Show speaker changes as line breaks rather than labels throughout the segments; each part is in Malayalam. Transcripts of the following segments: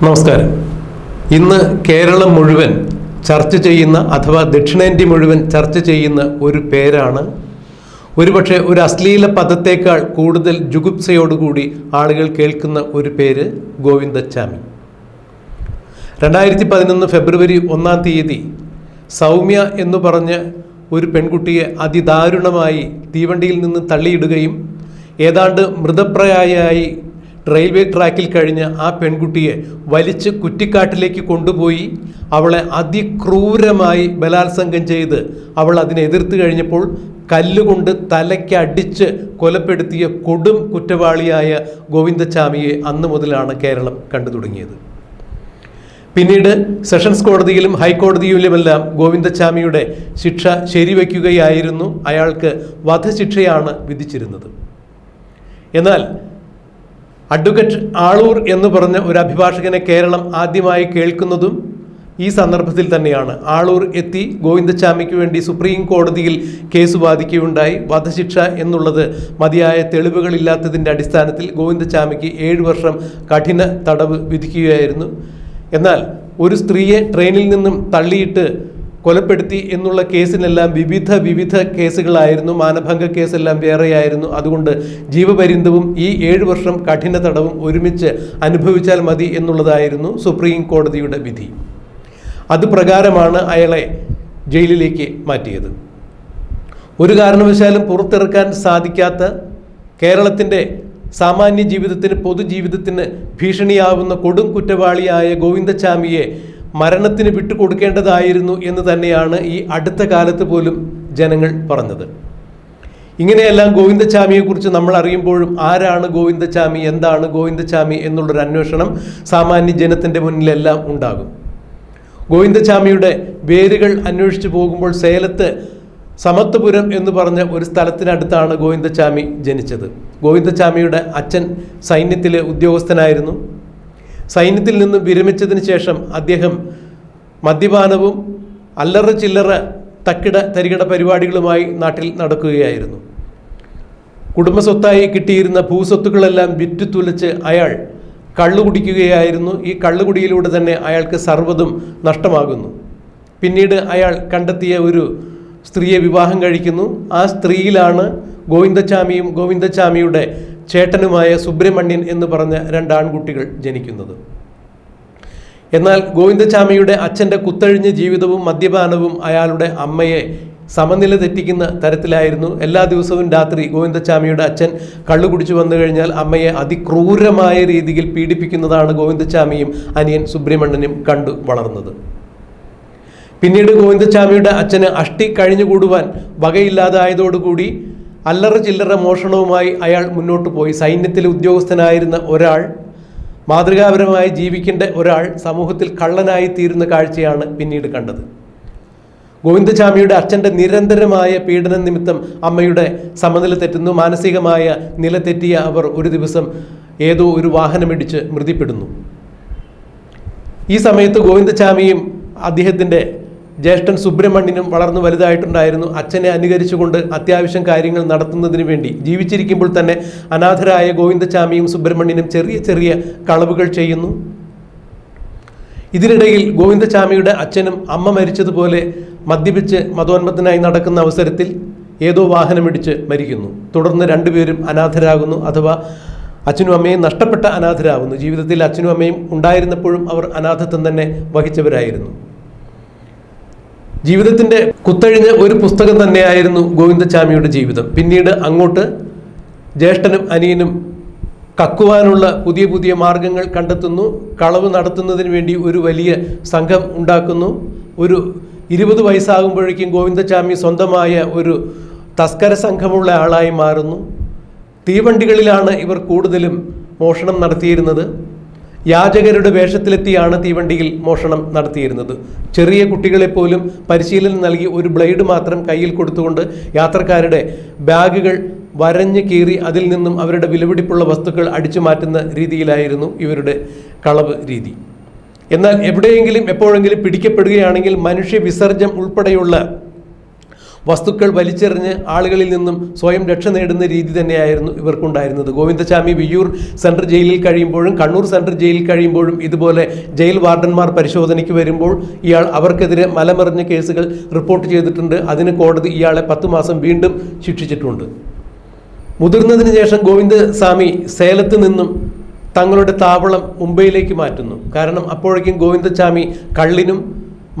നമസ്കാരം. ഇന്ന് കേരളം മുഴുവൻ ചർച്ച ചെയ്യുന്ന അഥവാ ദക്ഷിണേന്ത്യ മുഴുവൻ ചർച്ച ചെയ്യുന്ന ഒരു പേരാണ് ഒരുപക്ഷെ ഒരു അശ്ലീല പദത്തേക്കാൾ കൂടുതൽ ജുഗുപ്സയോടുകൂടി ആളുകൾ കേൾക്കുന്ന ഒരു പേര് ഗോവിന്ദച്ചാമി. രണ്ടായിരത്തി പതിനൊന്ന് ഫെബ്രുവരി ഒന്നാം തീയതി സൗമ്യ എന്ന് പറഞ്ഞ് ഒരു പെൺകുട്ടിയെ അതിദാരുണമായി തീവണ്ടിയിൽ നിന്ന് തള്ളിയിടുകയും ഏതാണ്ട് മൃതപ്രായയായി റെയിൽവേ ട്രാക്കിൽ കഴിഞ്ഞ ആ പെൺകുട്ടിയെ വലിച്ച് കുറ്റിക്കാട്ടിലേക്ക് കൊണ്ടുപോയി അവളെ അതിക്രൂരമായി ബലാത്സംഗം ചെയ്ത് അവൾ അതിനെ എതിർത്ത് കഴിഞ്ഞപ്പോൾ കല്ലുകൊണ്ട് തലയ്ക്കടിച്ച് കൊലപ്പെടുത്തിയ കൊടും കുറ്റവാളിയായ ഗോവിന്ദച്ചാമിയെ അന്ന് മുതലാണ് കേരളം കണ്ടു തുടങ്ങിയത്. പിന്നീട് സെഷൻസ് കോടതിയിലും ഹൈക്കോടതിയിലുമെല്ലാം ഗോവിന്ദച്ചാമിയുടെ ശിക്ഷ ശരിവയ്ക്കുകയായിരുന്നു അയാൾക്ക് വധശിക്ഷയാണ് വിധിച്ചിരുന്നത്. എന്നാൽ അഡ്വക്കേറ്റ് ആളൂർ എന്ന് പറഞ്ഞ ഒരു അഭിഭാഷകനെ കേരളം ആദ്യമായി കേൾക്കുന്നതും ഈ സന്ദർഭത്തിൽ തന്നെയാണ്. ആളൂർ എത്തി ഗോവിന്ദച്ചാമിക്ക് വേണ്ടി സുപ്രീം കോടതിയിൽ കേസ് വാദിക്കുകയുണ്ടായി. വധശിക്ഷ എന്നുള്ളത് മതിയായ തെളിവുകളില്ലാത്തതിന്റെ അടിസ്ഥാനത്തിൽ ഗോവിന്ദച്ചാമിക്ക് ഏഴ് വർഷം കഠിന തടവ് വിധിക്കുകയായിരുന്നു. എന്നാൽ ഒരു സ്ത്രീയെ ട്രെയിനിൽ നിന്നും തള്ളിയിട്ട് കൊലപ്പെടുത്തി എന്നുള്ള കേസിനെല്ലാം വിവിധ വിവിധ കേസുകളായിരുന്നു. മാനഭംഗ കേസെല്ലാം വേറെയായിരുന്നു. അതുകൊണ്ട് ജീവപര്യന്തവും ഈ ഏഴ് വർഷം കഠിന തടവും ഒരുമിച്ച് അനുഭവിച്ചാൽ മതി എന്നുള്ളതായിരുന്നു സുപ്രീം കോടതിയുടെ വിധി. അത് പ്രകാരമാണ് അയാളെ ജയിലിലേക്ക് മാറ്റിയത്. ഒരു കാരണവശാലും പുറത്തിറക്കാൻ സാധിക്കാത്ത കേരളത്തിന്റെ സാമാന്യ ജീവിതത്തിന് പൊതുജീവിതത്തിന് ഭീഷണിയാവുന്ന കൊടും കുറ്റവാളിയായ ഗോവിന്ദച്ചാമിയെ മരണത്തിന് വിട്ടുകൊടുക്കേണ്ടതായിരുന്നു എന്ന് തന്നെയാണ് ഈ അടുത്ത കാലത്ത് പോലും ജനങ്ങൾ പറഞ്ഞത്. ഇങ്ങനെയെല്ലാം ഗോവിന്ദച്ചാമിയെക്കുറിച്ച് നമ്മൾ അറിയുമ്പോഴും ആരാണ് ഗോവിന്ദച്ചാമി എന്താണ് ഗോവിന്ദച്ചാമി എന്നുള്ളൊരു അന്വേഷണം സാമാന്യ ജനത്തിന്റെ മുന്നിലെല്ലാം ഉണ്ടാകും. ഗോവിന്ദച്ചാമിയുടെ വേരുകൾ അന്വേഷിച്ചു പോകുമ്പോൾ സേലത്ത് സമത്വപുരം എന്ന് പറഞ്ഞ ഒരു സ്ഥലത്തിനടുത്താണ് ഗോവിന്ദച്ചാമി ജനിച്ചത്. ഗോവിന്ദച്ചാമിയുടെ അച്ഛൻ സൈന്യത്തിലെ ഉദ്യോഗസ്ഥനായിരുന്നു. സൈന്യത്തിൽ നിന്നും വിരമിച്ചതിന് ശേഷം അദ്ദേഹം മദ്യപാനവും അല്ലറ ചില്ലറ തക്കിട തരികിട പരിപാടികളുമായി നാട്ടിൽ നടക്കുകയായിരുന്നു. കുടുംബസ്വത്തായി കിട്ടിയിരുന്ന ഭൂസ്വത്തുക്കളെല്ലാം വിറ്റുതുലച്ച് അയാൾ കള്ളു കുടിക്കുകയായിരുന്നു. ഈ കള്ളുകുടിയിലൂടെ തന്നെ അയാൾക്ക് സർവതും നഷ്ടമാകുന്നു. പിന്നീട് അയാൾ കണ്ടെത്തിയ ഒരു സ്ത്രീയെ വിവാഹം കഴിക്കുന്നു. ആ സ്ത്രീയിലാണ് ഗോവിന്ദച്ചാമിയും ഗോവിന്ദച്ചാമിയുടെ ചേട്ടനുമായ സുബ്രഹ്മണ്യൻ എന്ന് പറഞ്ഞ രണ്ട് ആൺകുട്ടികൾ ജനിക്കുന്നത്. എന്നാൽ ഗോവിന്ദച്ചാമിയുടെ അച്ഛന്റെ കുത്തഴിഞ്ഞ ജീവിതവും മദ്യപാനവും അയാളുടെ അമ്മയെ സമനില തെറ്റിക്കുന്ന തരത്തിലായിരുന്നു. എല്ലാ ദിവസവും രാത്രി ഗോവിന്ദച്ചാമിയുടെ അച്ഛൻ കള്ളു കുടിച്ചു വന്നു കഴിഞ്ഞാൽ അമ്മയെ അതിക്രൂരമായ രീതിയിൽ പീഡിപ്പിക്കുന്നതാണ് ഗോവിന്ദച്ചാമിയും അനിയൻ സുബ്രഹ്മണ്യനും കണ്ടു വളർന്നത്. പിന്നീട് ഗോവിന്ദച്ചാമിയുടെ അച്ഛന് അഷ്ടി കഴിഞ്ഞുകൂടുവാൻ വകയില്ലാതായതോടുകൂടി അല്ലറ ചില്ലറ മോഷണവുമായി അയാൾ മുന്നോട്ട് പോയി. സൈന്യത്തിലെ ഉദ്യോഗസ്ഥനായിരുന്ന ഒരാൾ മാതൃകാപരമായി ജീവിക്കേണ്ട ഒരാൾ സമൂഹത്തിൽ കള്ളനായി തീരുന്ന കാഴ്ചയാണ് പിന്നീട് കണ്ടത്. ഗോവിന്ദസ്വാമിയുടെ അച്ഛന്റെ നിരന്തരമായ പീഡന നിമിത്തം അമ്മയുടെ സമനില തെറ്റുന്നു. മാനസികമായ നില തെറ്റിയ അവർ ഒരു ദിവസം ഏതോ ഒരു വാഹനമിടിച്ച് മൃതിപ്പെടുന്നു. ഈ സമയത്ത് ഗോവിന്ദസ്വാമിയും അദ്ദേഹത്തിന്റെ ജ്യേഷ്ഠൻ സുബ്രഹ്മണ്യനും വളർന്നു വലുതായിട്ടുണ്ടായിരുന്നു. അച്ഛനെ അനുകരിച്ചുകൊണ്ട് അത്യാവശ്യം കാര്യങ്ങൾ നടത്തുന്നതിന് വേണ്ടി ജീവിച്ചിരിക്കുമ്പോൾ തന്നെ അനാഥരായ ഗോവിന്ദചാമിയും സുബ്രഹ്മണ്യനും ചെറിയ ചെറിയ കളവുകൾ ചെയ്യുന്നു. ഇതിനിടയിൽ ഗോവിന്ദചാമിയുടെ അച്ഛനും അമ്മ മരിച്ചതുപോലെ മദ്യപിച്ച് മതോന്മത്തനായി നടക്കുന്ന അവസരത്തിൽ ഏതോ വാഹനമിടിച്ച് മരിക്കുന്നു. തുടർന്ന് രണ്ടുപേരും അനാഥരാകുന്നു അഥവാ അച്ഛനും അമ്മയും നഷ്ടപ്പെട്ട അനാഥരാകുന്നു. ജീവിതത്തിൽ അച്ഛനും അമ്മയും ഉണ്ടായിരുന്നപ്പോഴും അവർ അനാഥത്വം തന്നെ വഹിച്ചവരായിരുന്നു. ജീവിതത്തിന്റെ കുത്തഴിഞ്ഞ ഒരു പുസ്തകം തന്നെയായിരുന്നു ഗോവിന്ദസ്വാമിയുടെ ജീവിതം. പിന്നീട് അങ്ങോട്ട് ജ്യേഷ്ഠനും അനിയനും കക്കുവാനുള്ള പുതിയ പുതിയ മാർഗങ്ങൾ കണ്ടെത്തുന്നു. കളവ് നടത്തുന്നതിന് വേണ്ടി ഒരു വലിയ സംഘം ഉണ്ടാക്കുന്നു. ഒരു ഇരുപത് വയസ്സാകുമ്പോഴേക്കും ഗോവിന്ദസ്വാമി സ്വന്തമായ ഒരു തസ്കര സംഘമുള്ള ആളായി മാറുന്നു. തീവണ്ടികളിലാണ് ഇവർ കൂടുതലും മോഷണം നടത്തിയിരുന്നത്. യാചകരുടെ വേഷത്തിലെത്തിയാണ് തീവണ്ടിയിൽ മോഷണം നടത്തിയിരുന്നത്. ചെറിയ കുട്ടികളെപ്പോലും പരിശീലനം നൽകി ഒരു ബ്ലേഡ് മാത്രം കയ്യിൽ കൊടുത്തുകൊണ്ട് യാത്രക്കാരുടെ ബാഗുകൾ വരഞ്ഞ് കീറി അതിൽ നിന്നും അവരുടെ വിലപിടിപ്പുള്ള വസ്തുക്കൾ അടിച്ചു മാറ്റുന്ന രീതിയിലായിരുന്നു ഇവരുടെ കളവ് രീതി. എന്നാൽ എവിടെയെങ്കിലും എപ്പോഴെങ്കിലും പിടിക്കപ്പെടുകയാണെങ്കിൽ മനുഷ്യ വിസർജ്യം ഉൾപ്പെടെയുള്ള വസ്തുക്കൾ വലിച്ചെറിഞ്ഞ് ആളുകളിൽ നിന്നും സ്വയം രക്ഷ നേടുന്ന രീതി തന്നെയായിരുന്നു ഇവർക്കുണ്ടായിരുന്നത്. ഗോവിന്ദസ്വാമി വിയ്യൂർ സെൻട്രൽ ജയിലിൽ കഴിയുമ്പോഴും കണ്ണൂർ സെൻട്രൽ ജയിലിൽ കഴിയുമ്പോഴും ഇതുപോലെ ജയിൽ വാർഡന്മാർ പരിശോധനയ്ക്ക് വരുമ്പോൾ ഇയാൾ അവർക്കെതിരെ മലമറിഞ്ഞ കേസുകൾ റിപ്പോർട്ട് ചെയ്തിട്ടുണ്ട്. അതിന് കോടതി ഇയാളെ പത്ത് മാസം വീണ്ടും ശിക്ഷിച്ചിട്ടുണ്ട്. മുതിർന്നതിന് ശേഷം ഗോവിന്ദസ്വാമി സേലത്ത് നിന്നും തങ്ങളുടെ താവളം മുംബൈയിലേക്ക് മാറ്റുന്നു. കാരണം അപ്പോഴേക്കും ഗോവിന്ദസ്വാമി കള്ളിനും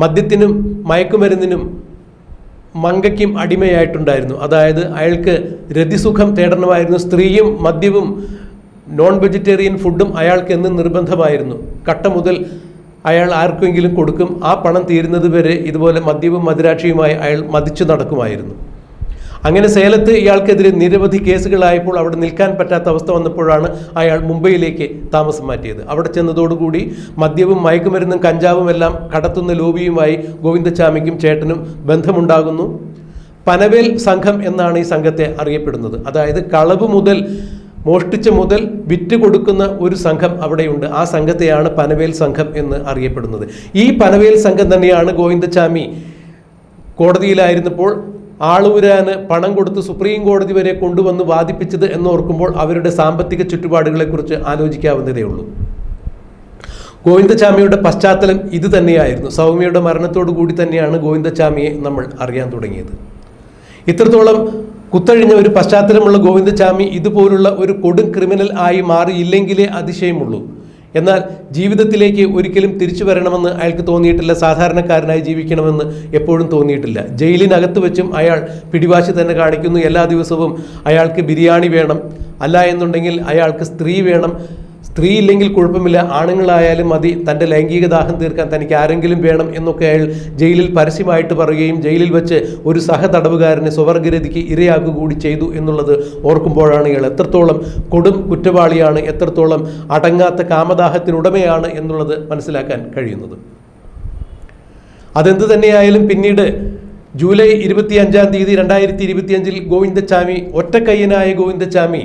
മദ്യത്തിനും മയക്കുമരുന്നിനും മങ്കയ്ക്കും അടിമയായിട്ടുണ്ടായിരുന്നു. അതായത് അയാൾക്ക് രതിസുഖം തേടണമായിരുന്നു. സ്ത്രീയും മദ്യവും നോൺ വെജിറ്റേറിയൻ ഫുഡും അയാൾക്ക് എന്നും നിർബന്ധമായിരുന്നു. കട്ട മുതൽ അയാൾ ആർക്കെങ്കിലും കൊടുക്കും ആ പണം തീരുന്നത് വരെ ഇതുപോലെ മദ്യവും മദിരാക്ഷിയുമായി അയാൾ മതിച്ചു നടക്കുമായിരുന്നു. അങ്ങനെ സേലത്ത് ഇയാൾക്കെതിരെ നിരവധി കേസുകളായപ്പോൾ അവിടെ നിൽക്കാൻ പറ്റാത്ത അവസ്ഥ വന്നപ്പോഴാണ് അയാൾ മുംബൈയിലേക്ക് താമസം മാറ്റിയത്. അവിടെ ചെന്നതോടുകൂടി മദ്യവും മയക്കുമരുന്നും കഞ്ചാവും എല്ലാം കടത്തുന്ന ലോബിയുമായി ഗോവിന്ദച്ചാമിക്കും ചേട്ടനും ബന്ധമുണ്ടാകുന്നു. പനവേൽ സംഘം എന്നാണ് ഈ സംഘത്തെ അറിയപ്പെടുന്നത്. അതായത് കളവ് മുതൽ മോഷ്ടിച്ച മുതൽ വിറ്റ് കൊടുക്കുന്ന ഒരു സംഘം അവിടെയുണ്ട്. ആ സംഘത്തെയാണ് പനവേൽ സംഘം എന്ന് അറിയപ്പെടുന്നത്. ഈ പനവേൽ സംഘം തന്നെയാണ് ഗോവിന്ദച്ചാമി കോടതിയിലായിരുന്നപ്പോൾ ആളൂരാന് പണം കൊടുത്ത് സുപ്രീം കോടതി വരെ കൊണ്ടുവന്ന് വാദിപ്പിച്ചത് എന്നോർക്കുമ്പോൾ അവരുടെ സാമ്പത്തിക ചുറ്റുപാടുകളെക്കുറിച്ച് ആലോചിക്കാവുന്നതേയുള്ളൂ ഗോവിന്ദചാമിയുടെ പശ്ചാത്തലം ഇത് തന്നെയായിരുന്നു. സൗമ്യയുടെ മരണത്തോടു കൂടി തന്നെയാണ് ഗോവിന്ദചാമിയെ നമ്മൾ അറിയാൻ തുടങ്ങിയത്. ഇത്രത്തോളം കുത്തഴിഞ്ഞ ഒരു പശ്ചാത്തലമുള്ള ഗോവിന്ദചാമി ഇതുപോലുള്ള ഒരു കൊടും ക്രിമിനൽ ആയി മാറിയില്ലെങ്കിലേ അതിശയമുള്ളൂ. എന്നാൽ ജീവിതത്തിലേക്ക് ഒരിക്കലും തിരിച്ചു വരണമെന്ന് അയാൾക്ക് തോന്നിയിട്ടില്ല. സാധാരണക്കാരനായി ജീവിക്കണമെന്ന് എപ്പോഴും തോന്നിയിട്ടില്ല. ജയിലിനകത്ത് വെച്ചും അയാൾ പിടിവാശി തന്നെ കാണിക്കുന്നു. എല്ലാ ദിവസവും അയാൾക്ക് ബിരിയാണി വേണം. അല്ല എന്നുണ്ടെങ്കിൽ അയാൾക്ക് സ്ത്രീ വേണം. സ്ത്രീ ഇല്ലെങ്കിൽ കുഴപ്പമില്ല. ആണുങ്ങളായാലും മതി. തന്റെ ലൈംഗിക ദാഹം തീർക്കാൻ തനിക്ക് ആരെങ്കിലും വേണം എന്നൊക്കെ അയാൾ ജയിലിൽ പരസ്യമായിട്ട് പറയുകയും ജയിലിൽ വെച്ച് ഒരു സഹതടവുകാരനെ സ്വവർഗരതിക്ക് ഇരയാക്കുക കൂടി ചെയ്തു എന്നുള്ളത് ഓർക്കുമ്പോഴാണ് ഇയാൾ എത്രത്തോളം കൊടും കുറ്റവാളിയാണ് എത്രത്തോളം അടങ്ങാത്ത കാമദാഹത്തിനുടമയാണ് എന്നുള്ളത് മനസ്സിലാക്കാൻ കഴിയുന്നത്. അതെന്ത് തന്നെയായാലും പിന്നീട് ജൂലൈ ഇരുപത്തി അഞ്ചാം തീയതി രണ്ടായിരത്തി ഇരുപത്തിയഞ്ചിൽ ഗോവിന്ദച്ചാമി ഒറ്റക്കയ്യനായ ഗോവിന്ദച്ചാമി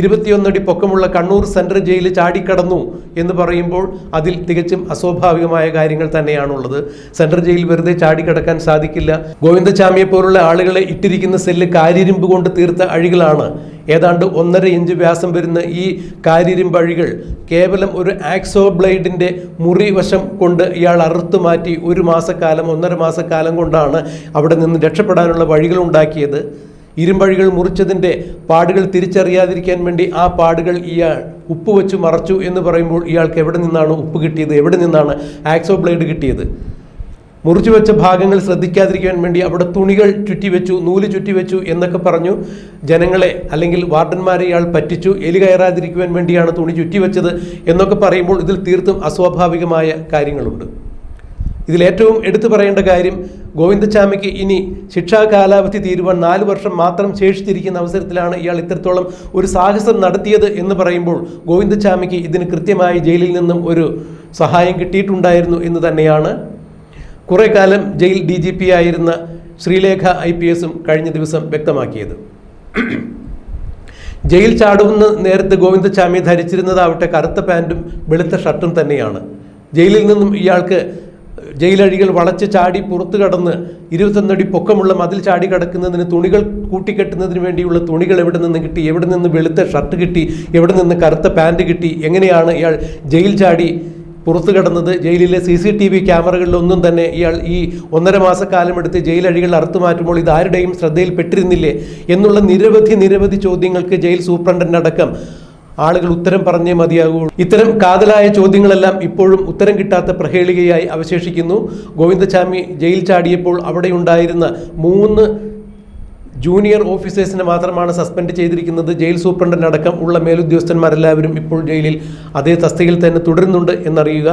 ഇരുപത്തിയൊന്നടി പൊക്കമുള്ള കണ്ണൂർ സെൻട്രൽ ജയിലിൽ ചാടിക്കടന്നു എന്ന് പറയുമ്പോൾ അതിൽ തികച്ചും അസ്വാഭാവികമായ കാര്യങ്ങൾ തന്നെയാണുള്ളത്. സെൻട്രൽ ജയിൽ വെറുതെ ചാടിക്കടക്കാൻ സാധിക്കില്ല. ഗോവിന്ദചാമിയെ പോലുള്ള ആളുകളെ ഇട്ടിരിക്കുന്ന സെല്ല് കാരിരുമ്പ് കൊണ്ട് തീർത്ത അഴികളാണ്. ഏതാണ്ട് ഒന്നര ഇഞ്ച് വ്യാസം വരുന്ന ഈ കാരിരുമ്പ് അഴികൾ കേവലം ഒരു ആക്സോ ബ്ലേഡിന്റെ മുറി വശം കൊണ്ട് ഇയാൾ അറുത്തു മാറ്റി ഒരു മാസക്കാലം ഒന്നര മാസക്കാലം കൊണ്ടാണ് അവിടെ നിന്ന് രക്ഷപ്പെടാനുള്ള വഴികൾ ഉണ്ടാക്കിയത്. ഇരുമ്പഴികൾ മുറിച്ചതിന്റെ പാടുകൾ തിരിച്ചറിയാതിരിക്കാൻ വേണ്ടി ആ പാടുകൾ ഇയാൾ ഉപ്പ് വെച്ച് മറച്ചു എന്ന് പറയുമ്പോൾ ഇയാൾക്ക് എവിടെ നിന്നാണ് ഉപ്പ് കിട്ടിയത്? എവിടെ നിന്നാണ് ആക്സോ ബ്ലേഡ് കിട്ടിയത്? മുറിച്ചു വെച്ച ഭാഗങ്ങൾ ശ്രദ്ധിക്കാതിരിക്കാൻ വേണ്ടി അവിടെ തുണികൾ ചുറ്റിവെച്ചു നൂൽ ചുറ്റിവെച്ചു എന്നൊക്കെ പറഞ്ഞു. ജനങ്ങളെ അല്ലെങ്കിൽ വാർഡന്മാരെ ഇയാൾ പറ്റിച്ചു. എലി കയറാതിരിക്കുവാൻ വേണ്ടിയാണ് തുണി ചുറ്റിവെച്ചത് എന്നൊക്കെ പറയുമ്പോൾ ഇതിൽ തീർത്തും അസ്വാഭാവികമായ കാര്യങ്ങളുണ്ട്. ഇതിലേറ്റവും എടുത്തു പറയേണ്ട കാര്യം ഗോവിന്ദച്ചാമിക്ക് ഇനി ശിക്ഷാ കാലാവധി തീരുവാൻ നാല് വർഷം മാത്രം ശേഷിച്ചിരിക്കുന്ന അവസരത്തിലാണ് ഇയാൾ ഇത്രത്തോളം ഒരു സാഹസം നടത്തിയത് എന്ന് പറയുമ്പോൾ ഗോവിന്ദച്ചാമിക്ക് ഇതിന് കൃത്യമായി ജയിലിൽ നിന്നും ഒരു സഹായം കിട്ടിയിട്ടുണ്ടായിരുന്നു എന്ന് തന്നെയാണ്. കുറേ കാലം ജയിൽ ഡി ജി പി ആയിരുന്ന ശ്രീലേഖ ഐ പി എസും കഴിഞ്ഞ ദിവസം വ്യക്തമാക്കിയത്. ജയിൽ ചാടുമെന്ന് നേരത്തെ ഗോവിന്ദച്ചാമി ധരിച്ചിരുന്നതാവട്ടെ കറുത്ത പാന്റും വെളുത്ത ഷർട്ടും തന്നെയാണ്. ജയിലിൽ നിന്നും ഇയാൾക്ക് ജയിലഴികൾ വളച്ച് ചാടി പുറത്തു കടന്ന് ഇരുപത്തൊന്നടി പൊക്കമുള്ള മതിൽ ചാടി കടക്കുന്നതിന് തുണികൾ കൂട്ടിക്കെട്ടുന്നതിന് വേണ്ടിയുള്ള തുണികൾ എവിടെ നിന്ന് കിട്ടി? എവിടെ നിന്ന് വെളുത്ത ഷർട്ട് കിട്ടി? എവിടെ നിന്ന് കറുത്ത പാന്റ് കിട്ടി? എങ്ങനെയാണ് ഇയാൾ ജയിൽ ചാടി പുറത്തു കടന്നത്? ജയിലിലെ സി സി ടി വി ക്യാമറകളിലൊന്നും തന്നെ ഇയാൾ ഈ ഒന്നര മാസക്കാലം എടുത്ത് ജയിലഴികൾ അറുത്തു മാറ്റുമ്പോൾ ഇത് ആരുടെയും ശ്രദ്ധയിൽപ്പെട്ടിരുന്നില്ലേ? എന്നുള്ള നിരവധി നിരവധി ചോദ്യങ്ങൾക്ക് ജയിൽ സൂപ്രണ്ടനടക്കം ആളുകൾ ഉത്തരം പറഞ്ഞേ മതിയാകൂ ഇത്തരം കാതലായ ചോദ്യങ്ങളെല്ലാം ഇപ്പോഴും ഉത്തരം കിട്ടാത്ത പ്രഹേളികയായി അവശേഷിക്കുന്നു. ഗോവിന്ദചാമി ജയിൽ ചാടിയപ്പോൾ അവിടെ ഉണ്ടായിരുന്ന മൂന്ന് ജൂനിയർ ഓഫീസേഴ്സിനെ മാത്രമാണ് സസ്പെൻഡ് ചെയ്തിരിക്കുന്നത്. ജയിൽ സൂപ്രണ്ടന്റ് അടക്കം ഉള്ള മേലുദ്യോഗസ്ഥന്മാരെല്ലാവരും ഇപ്പോൾ ജയിലിൽ. അതേ തസ്തികയിൽ തന്നെ തുടരുന്നുണ്ട് എന്നറിയുക.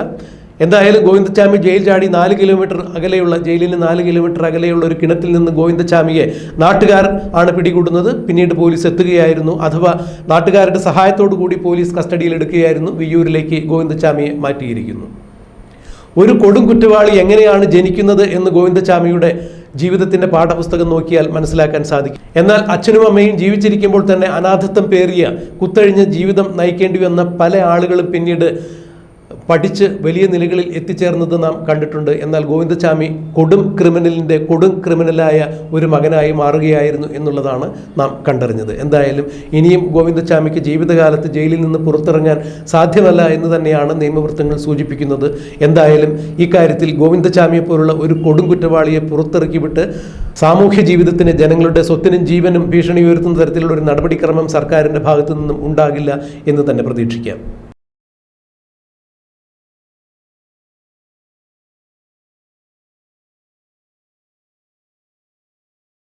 എന്തായാലും ഗോവിന്ദച്ചാമി ജയിൽ ചാടി നാല് കിലോമീറ്റർ അകലെയുള്ള ജയിലിന് നാല് കിലോമീറ്റർ അകലെയുള്ള ഒരു കിണറ്റിൽ നിന്ന് ഗോവിന്ദച്ചാമിയെ നാട്ടുകാർ ആണ് പിടികൂടുന്നത്. പിന്നീട് പോലീസ് എത്തുകയായിരുന്നു. അഥവാ നാട്ടുകാരുടെ സഹായത്തോടു കൂടി പോലീസ് കസ്റ്റഡിയിൽ എടുക്കുകയായിരുന്നു. വിയ്യൂരിലേക്ക് ഗോവിന്ദച്ചാമിയെ മാറ്റിയിരിക്കുന്നു. ഒരു കൊടും കുറ്റവാളി എങ്ങനെയാണ് ജനിക്കുന്നത് എന്ന് ഗോവിന്ദചാമിയുടെ ജീവിതത്തിന്റെ പാഠപുസ്തകം നോക്കിയാൽ മനസ്സിലാക്കാൻ സാധിക്കും. എന്നാൽ അച്ഛനും അമ്മയും ജീവിച്ചിരിക്കുമ്പോൾ തന്നെ അനാഥത്വം പേറിയ കുത്തഴിഞ്ഞ ജീവിതം നയിക്കേണ്ടി വന്ന പല ആളുകളും പിന്നീട് പഠിച്ച് വലിയ നിലകളിൽ എത്തിച്ചേർന്നത് നാം കണ്ടിട്ടുണ്ട്. എന്നാൽ ഗോവിന്ദസ്വാമി കൊടും ക്രിമിനലിന്റെ കൊടും ക്രിമിനലായ ഒരു മകനായി മാറുകയായിരുന്നു എന്നുള്ളതാണ് നാം കണ്ടറിഞ്ഞത്. എന്തായാലും ഇനിയും ഗോവിന്ദസ്വാമിക്ക് ജീവിതകാലത്ത് ജയിലിൽ നിന്ന് പുറത്തിറങ്ങാൻ സാധ്യമല്ല എന്ന് തന്നെയാണ് നിയമവൃത്തങ്ങൾ സൂചിപ്പിക്കുന്നത്. എന്തായാലും ഇക്കാര്യത്തിൽ ഗോവിന്ദസ്വാമിയെ പോലുള്ള ഒരു കൊടും കുറ്റവാളിയെ പുറത്തിറക്കി വിട്ട് സാമൂഹ്യ ജീവിതത്തിന് ജനങ്ങളുടെ സ്വത്തിനും ജീവനും ഭീഷണി ഉയർത്തുന്ന തരത്തിലുള്ള ഒരു നടപടിക്രമം സർക്കാരിന്റെ ഭാഗത്തു നിന്നും ഉണ്ടാകില്ല എന്ന് തന്നെ പ്രതീക്ഷിക്കാം.